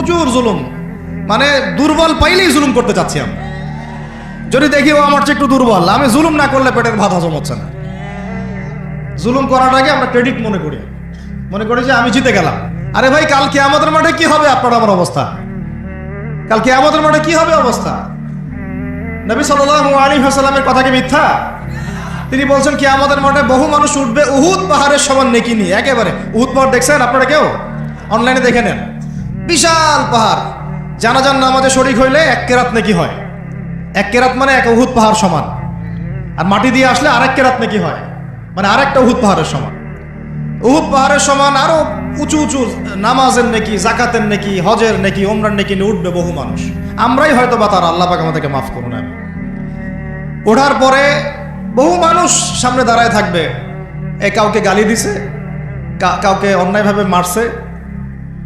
প্রচুর জুলুম। মানে দুর্বল পাইলেই জুলুম করতে চাচ্ছি আমি। যদি দেখি, ও আমার চেয়ে একটু দুর্বল আমি জুলুম না করলে পেটের ভাত হজম হচ্ছে না। জুলুম করাটাকে আমরা ক্রেডিট মনে করি। মনে করি যে আমি জিতে গেলাম। আরে ভাই, কাল আমাদের মাঠে কি হবে আপনার আমার অবস্থা? কাল আমাদের মাঠে কি হবে অবস্থা? নবী সাল্লাল্লাহু আলাইহি ওয়াসাল্লামের কথা কি মিথ্যা? তিনি বলছেন কি আমাদের মাঠে বহু মানুষ উঠবে উহুদ পাহাড়ের সমান নেকি নিয়ে। একেবারে। উহুদ পাহাড় দেখছেন আপনারা কেউ? অনলাইনে দেখে নেন। বিশাল পাহাড়। জানাজান নামাজে শরিক হইলে এক কেরাত নাকি হয়। এক কেরাত মানে এক উহুদ পাহাড় সমান। আর মাটি দিয়ে আসলে আরেক কেরাত নাকি হয়। মানে আরেকটা উহুদ পাহাড়ের সমান। উহুদ পাহাড়ের সমান আরও উঁচু উঁচু নামাজের নাকি জাকাতের নাকি, হজের নাকি ওমরান নাকি উঠবে বহু মানুষ। আমরাই হয়তো বা তার আল্লাহ পাক আমাদেরকে মাফ করুন আমি ওঠার পরে বহু মানুষ সামনে দাঁড়ায় থাকবে। এ কাউকে গালি দিছে কাউকে অন্যায়ভাবে মারছে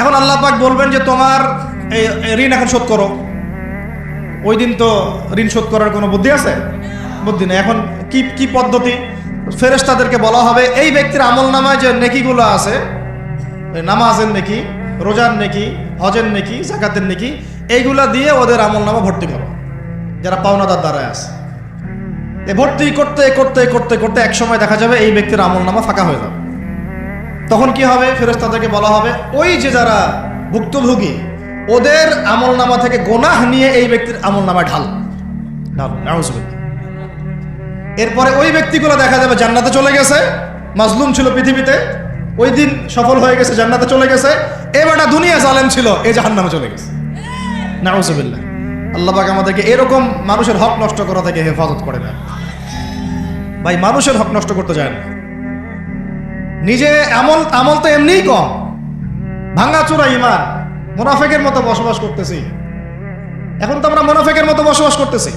এখন আল্লাহ পাক বলবেন যে তোমার এই ঋণ এখন শোধ করো। ওই দিন তো ঋণ শোধ করার কোনো বুদ্ধি আছে? বুদ্ধি নেই। এখন কি কি পদ্ধতি? ফেরেশতাদেরকে বলা হবে, এই ব্যক্তির আমল নামায় যে নেকিগুলো আছে নামাজের নেকি, রোজার নেকি, হজের নেকি, জাকাতের নেকি, এইগুলা দিয়ে ওদের আমল নামা ভর্তি করো। যারা পাওনাদার দ্বারায় আছে। ভর্তি করতে করতে করতে করতে এক সময় দেখা যাবে এই ব্যক্তির আমল নামা ফাঁকা হয়ে যাবে। তখন কি হবে? ফেরেশতাদেরকে বলা হবে, ওই যে যারা ভুক্তভোগী, ওদের আমল নামা থেকে গোনাহ নিয়ে এই ব্যক্তির আমল নামায় ঢাল। এরপরে ওই ব্যক্তিগুলো দেখা যাবে জান্নাতে চলে গেছে, মাজলুম ছিল পৃথিবীতে, ওই দিন সফল হয়ে গেছে, জান্নাতে চলে গেছে এবারটা দুনিয়া জালেম ছিল এই জাহান্নামে চলে গেছে। নাউজুবিল্লাহ আল্লাহ পাক আমাদেরকে এরকম মানুষের হক নষ্ট করা থেকে হেফাজত করে না ভাই, মানুষের হক নষ্ট করতে যায় না। নিজে আমল আমল তো এমনিই কম। ভাঙ্গাচোরা ইমান, মোনাফেকের মতো বসবাস করতেছি। এখন তো আমরা মোনাফেকের মতো বসবাস করতেছি।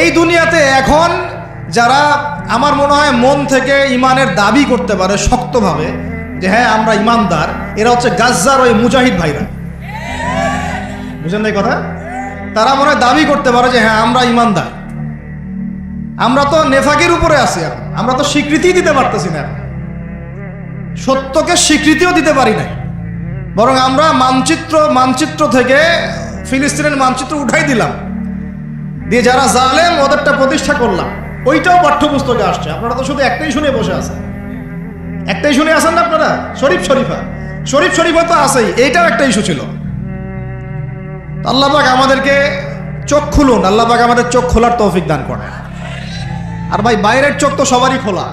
এই দুনিয়াতে এখন যারা আমার মনে হয় মন থেকে ইমানের দাবি করতে পারে শক্তভাবে, যে হ্যাঁ আমরা ইমানদার, এরা হচ্ছে গাজ্জার ওই মুজাহিদ ভাইরা। বুঝেন এই কথা? তারা মনে হয় দাবি করতে পারে যে হ্যাঁ আমরা ইমানদার। আমরা তো নেফাকের উপরে আছি এখন। আমরা তো স্বীকৃতি দিতে পারতেছি না এখন। সত্যকে স্বীকৃতিও দিতে পারি নাই। বরং আমরা মানচিত্র মানচিত্র থেকে ফিলিস্তিনের মানচিত্র উঠাই দিলাম। দিয়ে যারা জালেম, ওদেরটা প্রতিষ্ঠা করলাম। ওইটাও পাঠ্যপুস্তকে আসছে। আপনারা তো শুধু একটাই শুনে বসে আছেন। একটাই শুনে আছেন না আপনারা? শরীফ শরীফা। শরীফ শরীফা তো আছেই। এইটাও একটা ইস্যু ছিল। তো আল্লাহ পাক আমাদেরকে চোখ খুলুন। আল্লাহ পাক আমাদের চোখ খোলার তৌফিক দান করেন। আর ভাই, বাইরের চোখ তো সবারই খোলা।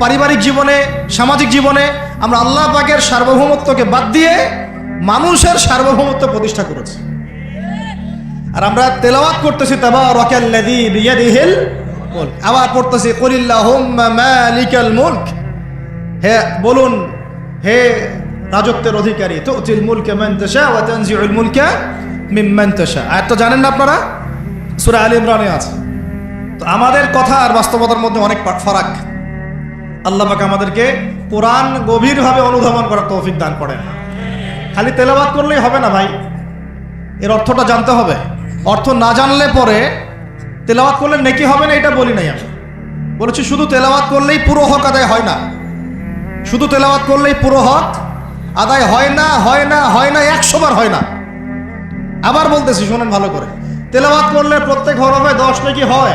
পারিবারিক জীবনে, সামাজিক জীবনে আমরা আল্লাহ পাকের সার্বভৌমত্বকে বাদ দিয়ে মানুষের সার্বভৌমত্ব প্রতিষ্ঠা করেছি। আর আমরা তেলাওয়াত করতেছি তাবা রকাল্লাযী বিয়াদিহিল আবার পড়তেছি কুলিল্লাহুম্মা মালিকাল মুলক। হে, বলুন, হে রাজত্বের অধিকারী, তুতিল মুলকা মান তাশা ওয়া তানজিউল মুলকা মিম্মান আয়াত তো জানেন না আপনারা? সূরা আলী ইমরানে আছে। তো আমাদের কথা আর বাস্তবতার মধ্যে অনেক ফারাক। আল্লাহ পাক আমাদেরকে কোরআন গভীরভাবে অনুধাবন করার তৌফিক দান করেন। খালি তেলাবাদ করলেই হবে না ভাই। এর অর্থটা জানতে হবে। অর্থ না জানলে পরে তেলাওয়াত করলে নেকি হবে না এটা বলি নাই আমি। বলেছি শুধু তেলাওয়াত করলেই পুরো হক আদায় হয় না। শুধু তেলাওয়াত করলেই পুরো হক আদায় হয় না হয় না হয় না একশোবার হয় না। আবার বলতেছি, শোনেন ভালো করে। তেলাওয়াত করলে প্রত্যেক হরফে দশ নাকি হয়।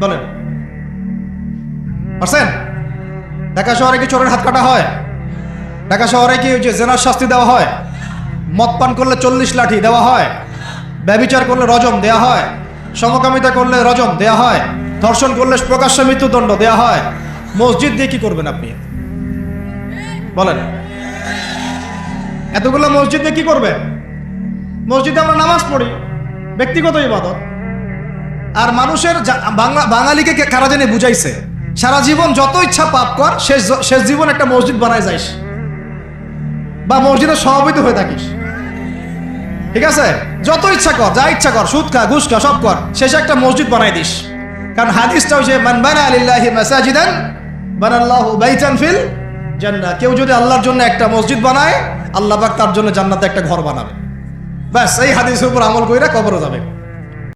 বলেন পারছেন? ঢাকা শহরে কি চোরের হাত কাটা হয়? ঢাকা শহরে কি যে জেনার শাস্তি দেওয়া হয়? মদ পান করলে চল্লিশ লাঠি দেওয়া হয়? ব্যবিচার করলে রজম দেয়া হয়? সমকামিতা করলে রজম দেয়া হয়? ধর্ষণ করলে প্রকাশ্য মৃত্যুদণ্ড দেয়া হয়? মসজিদ দিয়ে কি করবেন আপনি? বলেন। এতগুলো মসজিদ দিয়ে কি করবেন? মসজিদে আমরা নামাজ পড়ি। ব্যক্তিগত ইবাদত। আর মানুষের বাঙালিকে কারা জানি বুঝাইছে? সারা জীবন যত ইচ্ছা পাপ কর, শেষ শেষ জীবন একটা মসজিদ বানায় যাইস। বা মসজিদের সভাপতি হয়ে থাকিস। ঠিক আছে? যত ইচ্ছা কর, যা ইচ্ছা কর, সুদ খা, ঘুষ খা, সব কর, শেষে একটা মসজিদ বানাই দিস। কারণ হাদিসটা হচ্ছে মান বানা আলিল্লাহি মাসাজিদান, বানাল্লাহু বাইতান ফিল জান্নাহ। কেউ যদি আল্লাহর জন্য একটা মসজিদ বানায়, আল্লাহ পাক তার জন্য জান্নাতে একটা ঘর বানাবে। ব্যাস, এই হাদিসের উপর আমল কইরা কবরে যাবে।